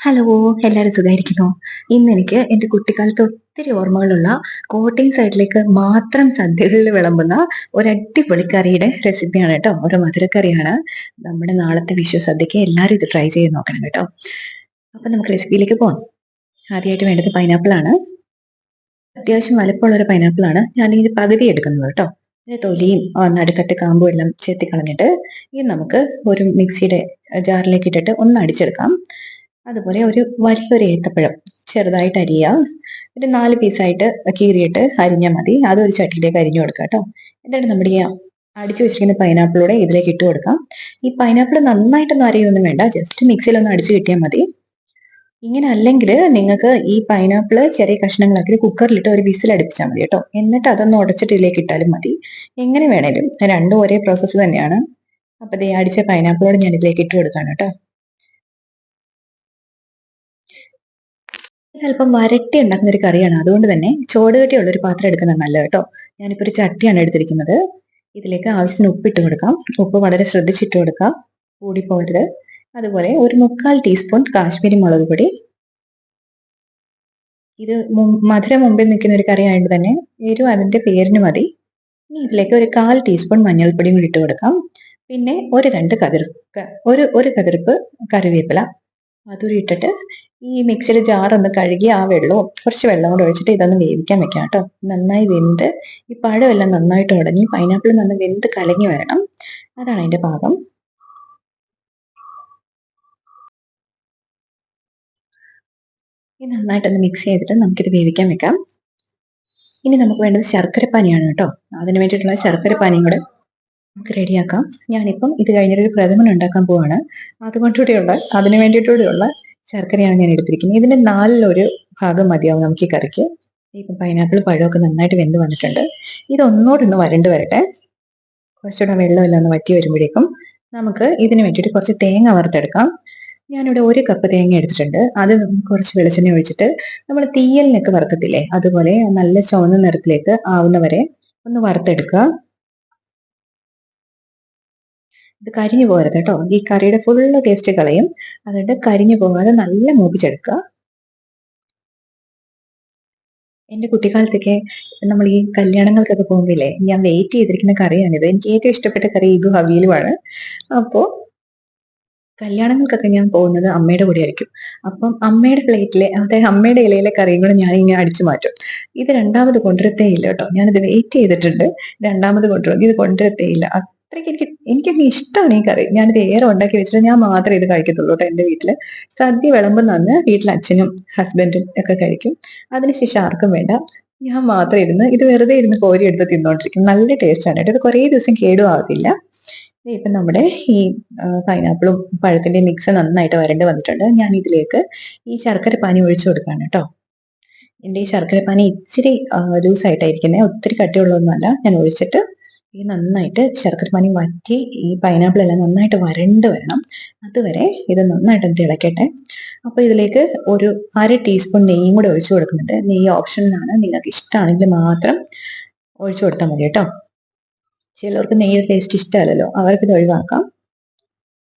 Hello എല്ലാവരും സുഖമായിരിക്കുന്നു. ഇന്ന് എനിക്ക് എന്റെ കുട്ടിക്കാലത്ത് ഒത്തിരി ഓർമ്മകളുള്ള കോട്ടയം സൈഡിലേക്ക് മാത്രം സദ്യകളിൽ വിളമ്പുന്ന ഒരു അടിപൊളി കറിയുടെ റെസിപ്പിയാണ് കേട്ടോ. ഒരു മധുരക്കറിയാണ്. നമ്മുടെ നാളത്തെ വിഷു സദ്യക്ക് എല്ലാവരും ഇത് ട്രൈ ചെയ്ത് നോക്കണം കേട്ടോ. അപ്പൊ നമുക്ക് റെസിപ്പിയിലേക്ക് പോകാം ആദ്യമായിട്ട് വേണ്ടത് പൈനാപ്പിൾ ആണ്. അത്യാവശ്യം വലുപ്പമുള്ള ഒരു ഞാൻ ഇത് പകുതി എടുക്കുന്നത് കേട്ടോ. തൊലിയും നടുക്കത്തെ കാമ്പും എല്ലാം ചെത്തി കളഞ്ഞിട്ട് ഇത് നമുക്ക് ഒരു മിക്സിയുടെ ജാറിലേക്ക് ഇട്ടിട്ട് ഒന്ന് അടിച്ചെടുക്കാം. അതുപോലെ ഒരു വലിയൊരു ഏത്തപ്പഴം ചെറുതായിട്ട് അരിയുക. ഒരു നാല് പീസായിട്ട് കീറിയിട്ട് അരിഞ്ഞാൽ മതി. അത് ഒരു ചട്ടിയിലേക്ക് അരിഞ്ഞു കൊടുക്കുക കേട്ടോ. എന്നിട്ട് നമ്മുടെ ഈ അടിച്ചു വെച്ചിരിക്കുന്ന പൈനാപ്പിളൂടെ ഇതിലേക്ക് ഇട്ട് കൊടുക്കാം. ഈ പൈനാപ്പിൾ നന്നായിട്ടൊന്നും അരിയൊന്നും വേണ്ട. ജസ്റ്റ് മിക്സിയിലൊന്ന് അടിച്ചു കിട്ടിയാൽ മതി. ഇങ്ങനെ അല്ലെങ്കിൽ നിങ്ങൾക്ക് ഈ പൈനാപ്പിൾ ചെറിയ കഷ്ണങ്ങളാക്കി കുക്കറിലിട്ട് ഒരു വിസിൽ അടുപ്പിച്ചാൽ മതി കേട്ടോ. എന്നിട്ട് അതൊന്ന് ഉടച്ചിട്ട് ഇതിലേക്ക് ഇട്ടാലും മതി. എങ്ങനെ വേണേലും. രണ്ടും ഒരേ പ്രോസസ്സ് തന്നെയാണ്. അപ്പൊ ദേ അടിച്ച പൈനാപ്പിളോട് ഞാൻ ഇതിലേക്ക് ഇട്ട് കൊടുക്കാണ് കേട്ടോ. അല്പം വരട്ടി ഉണ്ടാക്കുന്ന ഒരു കറിയാണ്. അതുകൊണ്ട് തന്നെ ചോടുകട്ടിയുള്ള ഒരു പാത്രം എടുക്കുന്നത് നല്ലത് കേട്ടോ. ഞാനിപ്പോ ഒരു ചട്ടിയാണ് എടുത്തിരിക്കുന്നത്. ഇതിലേക്ക് ആവശ്യത്തിന് ഉപ്പിട്ട് കൊടുക്കാം. ഉപ്പ് വളരെ ശ്രദ്ധിച്ചിട്ട് കൊടുക്കാം. കൂടിപ്പോകരുത്. അതുപോലെ ഒരു മുക്കാൽ ടീസ്പൂൺ കാശ്മീരി മുളക് പൊടി. ഇത് മധുര മുമ്പിൽ നിൽക്കുന്ന ഒരു കറി ആയതുകൊണ്ട് തന്നെ എരിവ് അതിന്റെ പേരിന് മതി. ഇനി ഇതിലേക്ക് ഒരു കാൽ ടീസ്പൂൺ മഞ്ഞൾപ്പൊടിയും ഇട്ട് കൊടുക്കാം. പിന്നെ ഒരു രണ്ട് കതിർപ്പ് ഒരു ഒരു കതിർപ്പ് കറിവേപ്പില. അതുകൂടി ഇട്ടിട്ട് ഈ മിക്സിയുടെ ജാർ ഒന്ന് കഴുകി ആ വെള്ളവും കുറച്ച് വെള്ളം കൂടെ ഒഴിച്ചിട്ട് ഇതൊന്ന് വേവിക്കാൻ വെക്കാം കേട്ടോ. നന്നായി വെന്ത് ഈ പഴമെല്ലാം നന്നായിട്ട് ഉടഞ്ഞ് പൈനാപ്പിൾ നന്ന് വെന്ത് കലങ്ങി വരണം. അതാണ് അതിന്റെ പാകം ഇത് നന്നായിട്ടൊന്ന് മിക്സ് ചെയ്തിട്ട് നമുക്കിത് വേവിക്കാൻ വെക്കാം. ഇനി നമുക്ക് വേണ്ടത് ശർക്കര പനിയാണ് കേട്ടോ. അതിന് വേണ്ടിയിട്ടുള്ള ശർക്കര പനിയും കൂടെ നമുക്ക് റെഡിയാക്കാം. ഞാനിപ്പം ഇത് കഴിഞ്ഞിട്ട് ഒരു പ്രഥമൻ ഉണ്ടാക്കാൻ പോവാണ്. അതുകൊണ്ടുകൂടെയുള്ള അതിന് വേണ്ടിയിട്ടുള്ള ശർക്കരയാണ് ഞാൻ എടുത്തിരിക്കുന്നത്. ഇതിന്റെ നാലിലൊരു ഭാഗം മതിയാവും നമുക്ക് ഈ കറിക്ക്. ഇപ്പം പൈനാപ്പിൾ പഴമൊക്കെ നന്നായിട്ട് വെന്ത് വന്നിട്ടുണ്ട്. ഇത് ഒന്നോടൊന്ന് വരണ്ട് വരട്ടെ. കുറച്ചുകൂടെ വെള്ളമെല്ലാം ഒന്ന് വറ്റി വരുമ്പോഴേക്കും നമുക്ക് ഇതിന് വേണ്ടിയിട്ട് കുറച്ച് തേങ്ങ വറുത്തെടുക്കാം. ഞാനിവിടെ ഒരു കപ്പ് തേങ്ങ എടുത്തിട്ടുണ്ട്. അത് കുറച്ച് വെളിച്ചെണ്ണ ഒഴിച്ചിട്ട് നമ്മൾ തീയലിനൊക്കെ വറുക്കത്തില്ലേ? അതുപോലെ നല്ല ചുവന്ന നിറത്തിലേക്ക് ആവുന്നവരെ ഒന്ന് വറുത്തെടുക്കുക. ഇത് കരിഞ്ഞു പോകരുത് കേട്ടോ. ഈ കറിയുടെ ഫുള്ള് ടേസ്റ്റ് കളയും. അതുകൊണ്ട് കരിഞ്ഞു പോകാതെ നല്ല മൂപ്പിച്ചെടുക്കുക. എന്റെ കുട്ടിക്കാലത്തൊക്കെ നമ്മൾ ഈ കല്യാണങ്ങൾക്കൊക്കെ പോകുമ്പോഴേ ഞാൻ വെയിറ്റ് ചെയ്തിരിക്കുന്ന കറിയാണിത്. എനിക്ക് ഏറ്റവും ഇഷ്ടപ്പെട്ട കറി ഇതു ഹവീലുമാണ് അപ്പോൾ കല്യാണങ്ങൾക്കൊക്കെ ഞാൻ പോകുന്നത് അമ്മയുടെ കൂടെ ആയിരിക്കും അപ്പം അമ്മയുടെ പ്ലേറ്റിലെ അതായത് അമ്മയുടെ ഇലയിലെ കറിയും കൂടെ ഞാൻ ഇങ്ങനെ അടിച്ചു മാറ്റും. ഇത് രണ്ടാമത് കൊണ്ടുവരത്തേ ഇല്ല കേട്ടോ. ഞാനിത് വെയിറ്റ് ചെയ്തിട്ടുണ്ട്. രണ്ടാമത് കൊണ്ടുവരും. ഇത് കൊണ്ടുവരത്തേ ഇല്ല. അത്രയ്ക്ക് എനിക്ക് എനിക്കൊക്കെ ഇഷ്ടമാണ് ഈ കറി. ഞാനിത് ഏറെ ഉണ്ടാക്കി വെച്ചിട്ട് ഞാൻ മാത്രമേ ഇത് കഴിക്കത്തുള്ളൂ കേട്ടോ എന്റെ വീട്ടിൽ. സദ്യ വിളമ്പുന്ന അന്ന് വീട്ടിൽ അച്ഛനും ഹസ്ബൻഡും ഒക്കെ കഴിക്കും. അതിനുശേഷം ആർക്കും വേണ്ട. ഞാൻ മാത്രം ഇരുന്ന് ഇത് വെറുതെ ഇരുന്ന് കോരി എടുത്ത് തിന്നോണ്ടിരിക്കും. നല്ല ടേസ്റ്റാണ് കേട്ടോ. ഇത് കുറേ ദിവസം കേടുവാകത്തില്ല. ഇപ്പൊ നമ്മുടെ ഈ പൈനാപ്പിളും പഴത്തിന്റെ മിക്സ് നന്നായിട്ട് വരണ്ട് വന്നിട്ടുണ്ട്. ഞാൻ ഇതിലേക്ക് ഈ ശർക്കര പാനി ഒഴിച്ചു കൊടുക്കാണ് കേട്ടോ. എന്റെ ഈ ശർക്കര പാനി ഇച്ചിരി ലൂസ് ആയിട്ടായിരിക്കുന്നത് ഒത്തിരി കട്ടിയുള്ളതൊന്നുമല്ല. ഞാൻ ഒഴിച്ചിട്ട് ഈ നന്നായിട്ട് ശർക്കര പാനി വറ്റി ഈ പൈനാപ്പിൾ എല്ലാം നന്നായിട്ട് വരണ്ട് വരണം. അതുവരെ ഇത് നന്നായിട്ട് തിളക്കട്ടെ. അപ്പൊ ഇതിലേക്ക് ഒരു അര ടീസ്പൂൺ നെയ്യും കൂടെ ഒഴിച്ചു കൊടുക്കുന്നുണ്ട്. നെയ്യ് ഓപ്ഷനിലാണ് നിങ്ങൾക്ക് ഇഷ്ടമാണെങ്കിൽ മാത്രം ഒഴിച്ചു കൊടുത്താൽ മതി കേട്ടോ. ചിലവർക്ക് നെയ്യ് ടേസ്റ്റ് ഇഷ്ടമല്ലല്ലോ. അവർക്ക് ഇത് ഒഴിവാക്കാം.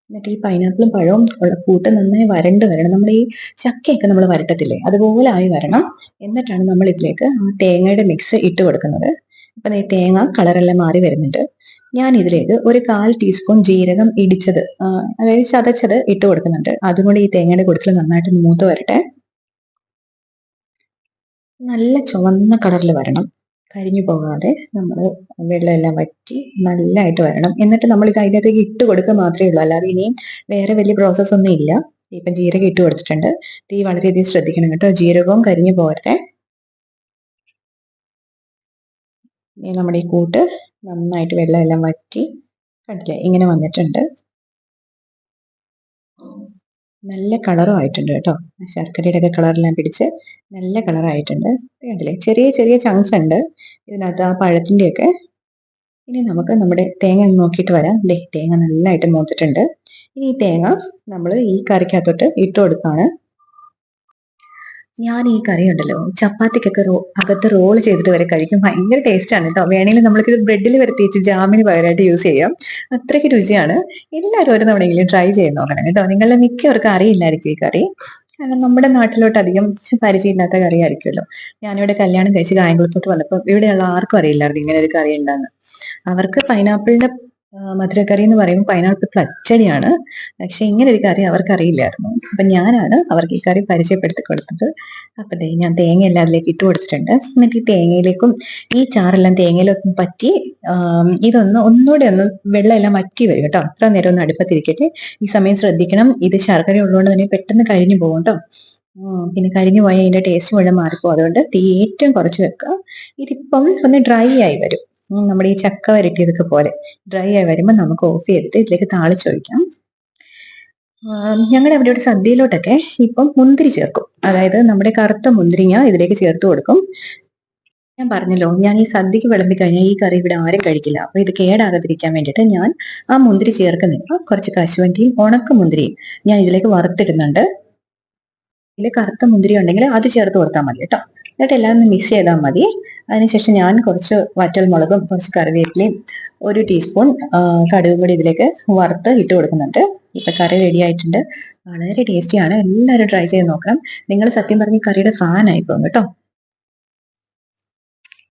എന്നിട്ട് ഈ പൈനാപ്പിളും പഴവും ഉള്ള കൂട്ട് നന്നായി വരണ്ട് വരണം. നമ്മൾ ഈ ചക്കയൊക്കെ നമ്മൾ വരട്ടത്തില്ലേ? അതുപോലെ ആയി വരണം. എന്നിട്ടാണ് നമ്മൾ ഇതിലേക്ക് തേങ്ങയുടെ മിക്സ് ഇട്ട് കൊടുക്കുന്നത്. അപ്പൊ ഈ തേങ്ങ കളറെല്ലാം മാറി വരുന്നുണ്ട്. ഞാൻ ഇതിലേക്ക് ഒരു കാൽ ടീസ്പൂൺ ജീരകം ഇടിച്ചത് അതായത് ചതച്ചത് ഇട്ട് കൊടുക്കുന്നുണ്ട്. അതുകൊണ്ട് ഈ തേങ്ങയുടെ കൂടുതൽ നന്നായിട്ട് മൂത്ത് വരട്ടെ. നല്ല ചുവന്ന കളറിൽ വരണം. കരിഞ്ഞു പോകാതെ നമ്മൾ വെള്ളമെല്ലാം വറ്റി നല്ലതായിട്ട് വരണം. എന്നിട്ട് നമ്മൾ ഇത് അതിനകത്തേക്ക് ഇട്ട് കൊടുക്കുക മാത്രമേ ഉള്ളൂ. അല്ലാതെ ഇനിയും വേറെ വലിയ പ്രോസസ്സൊന്നും ഇല്ല. ഇപ്പം ജീരകം ഇട്ട് കൊടുത്തിട്ടുണ്ട്. തീ വളരെയധികം ശ്രദ്ധിക്കണം കേട്ടോ. ജീരകവും കരിഞ്ഞു പോകരുതേ. ഇനി നമ്മുടെ ഈ കൂട്ട് നന്നായിട്ട് വെള്ളമെല്ലാം വറ്റി കണ്ടില്ലേ ഇങ്ങനെ വന്നിട്ടുണ്ട്. നല്ല കളറും ആയിട്ടുണ്ട് കേട്ടോ. ശർക്കരയുടെ ഒക്കെ കളറെല്ലാം പിടിച്ച് നല്ല കളറായിട്ടുണ്ട് കണ്ടില്ലേ ചെറിയ ചെറിയ ചങ്സ് ഉണ്ട്. ഇതിനകത്ത് ആ പഴത്തിന്റെ ഒക്കെ ഇനി നമുക്ക് നമ്മുടെ തേങ്ങ നോക്കിയിട്ട് വരാം. ദേ തേങ്ങ നന്നായിട്ട് മൂത്തിട്ടുണ്ട്. ഇനി ഈ തേങ്ങ നമ്മൾ ഈ കറിക്കകത്തോട്ട് ഇട്ട് കൊടുക്കാണ് ഞാൻ ഈ കറി ഉണ്ടല്ലോ ചപ്പാത്തിക്കൊക്കെ റോ അകത്ത് റോൾ ചെയ്തിട്ട് വരെ കഴിക്കും. ഭയങ്കര ടേസ്റ്റ് ആണ് കേട്ടോ വേണമെങ്കിൽ നമ്മൾക്ക് ബ്രെഡിൽ വരുത്തിച്ച് ജാമിന് പകരമായിട്ട് യൂസ് ചെയ്യാം. അത്രയ്ക്ക് രുചിയാണ്. എല്ലാവരും ഒരു തവണയെങ്കിലും ട്രൈ ചെയ്ത് നോക്കണം കേട്ടോ നിങ്ങളുടെ മിക്കവർക്കും അറിയില്ലായിരിക്കും ഈ കറി. കാരണം നമ്മുടെ നാട്ടിലോട്ട് അധികം പരിചയമില്ലാത്ത കറി ആയിരിക്കുമല്ലോ ഞാനിവിടെ കല്യാണം കഴിച്ച് കായംകുളത്തോട്ട് വന്നപ്പോൾ ഇവിടെയുള്ള ആർക്കും അറിയില്ലായിരുന്നു ഇങ്ങനെ ഒരു കറി ഉണ്ടെന്ന്. അവർക്ക് പൈനാപ്പിളിന്റെ മധുരക്കറി എന്ന് പറയുമ്പോൾ പൈനാപ്പിൾ പച്ചടിയാണ്. പക്ഷെ ഇങ്ങനെ ഒരു കറി അവർക്ക് അറിയില്ലായിരുന്നു അപ്പൊ ഞാനാണ് അവർക്ക് ഈ കറി പരിചയപ്പെടുത്തി കൊടുത്തത്. അപ്പൊ ദേ ഞാൻ തേങ്ങ എല്ലാം അതിലേക്ക് ഇട്ട് കൊടുത്തിട്ടുണ്ട്. എന്നിട്ട് ഈ തേങ്ങയിലേക്കും ഈ ചാറെല്ലാം തേങ്ങയിലൊന്നും പറ്റി ഇതൊന്ന് ഒന്നുകൂടെ ഒന്ന് വെള്ളം എല്ലാം വറ്റി വരും കേട്ടോ. അത്ര നേരം ഒന്ന് അടുപ്പത്തിരിക്കട്ടെ. ഈ സമയം ശ്രദ്ധിക്കണം. ഇത് ശർക്കര ഉള്ളതുകൊണ്ട് തന്നെ പെട്ടെന്ന് കഴിഞ്ഞു പോകും പിന്നെ കഴിഞ്ഞു പോയാൽ അതിന്റെ ടേസ്റ്റ് മുഴുവൻ മാറിപ്പോകും. അതുകൊണ്ട് തീ ഏറ്റവും കുറച്ച് വെക്കുക. ഇതിപ്പം ഒന്ന് ഡ്രൈ ആയി വരും. നമ്മുടെ ഈ ചക്ക വരട്ടിയതൊക്കെ പോലെ. ഡ്രൈ ആയി വരുമ്പോൾ നമുക്ക് ഓഫ് ചെയ്തിട്ട് ഇതിലേക്ക് താളിച്ചൊഴിക്കാം ഞങ്ങളുടെ അവിടെ ഒരു സദ്യയിലോട്ടൊക്കെ ഇപ്പം മുന്തിരി ചേർക്കും. അതായത് നമ്മുടെ കറുത്ത മുന്തിരിങ്ങ ഇതിലേക്ക് ചേർത്ത് കൊടുക്കും. ഞാൻ പറഞ്ഞല്ലോ ഞാൻ ഈ സദ്യക്ക് വിളമ്പി കഴിഞ്ഞാൽ ഈ കറി ഇവിടെ ആരും കഴിക്കില്ല. അപ്പൊ ഇത് കേടാകാതിരിക്കാൻ വേണ്ടിയിട്ട് ഞാൻ ആ മുന്തിരി ചേർക്കുന്നില്ല. കുറച്ച് കശുവണ്ടിയും ഉണക്ക മുന്തിരിയും ഞാൻ ഇതിലേക്ക് വറുത്തിടുന്നുണ്ട്. ഇതിൽ കറുത്ത മുന്തിരി ഉണ്ടെങ്കിൽ അത് ചേർത്ത് കൊടുത്താൽ മതി കേട്ടോ. എന്നിട്ട് എല്ലാം ഒന്ന് മിക്സ് ചെയ്താൽ മതി. അതിനുശേഷം ഞാൻ കുറച്ച് വറ്റൽ മുളകും കുറച്ച് കറിവേപ്പിലയും ഒരു ടീസ്പൂൺ കടുകും കൂടി ഇതിലേക്ക് വറുത്ത് ഇട്ട് കൊടുക്കുന്നുണ്ട്. ഇപ്പൊ കറി റെഡി ആയിട്ടുണ്ട്. വളരെ ടേസ്റ്റിയാണ് എല്ലാവരും ട്രൈ ചെയ്ത് നോക്കണം. നിങ്ങൾ സത്യം പറഞ്ഞ കറിയുടെ ഫാൻ ആയിപ്പോകും കേട്ടോ.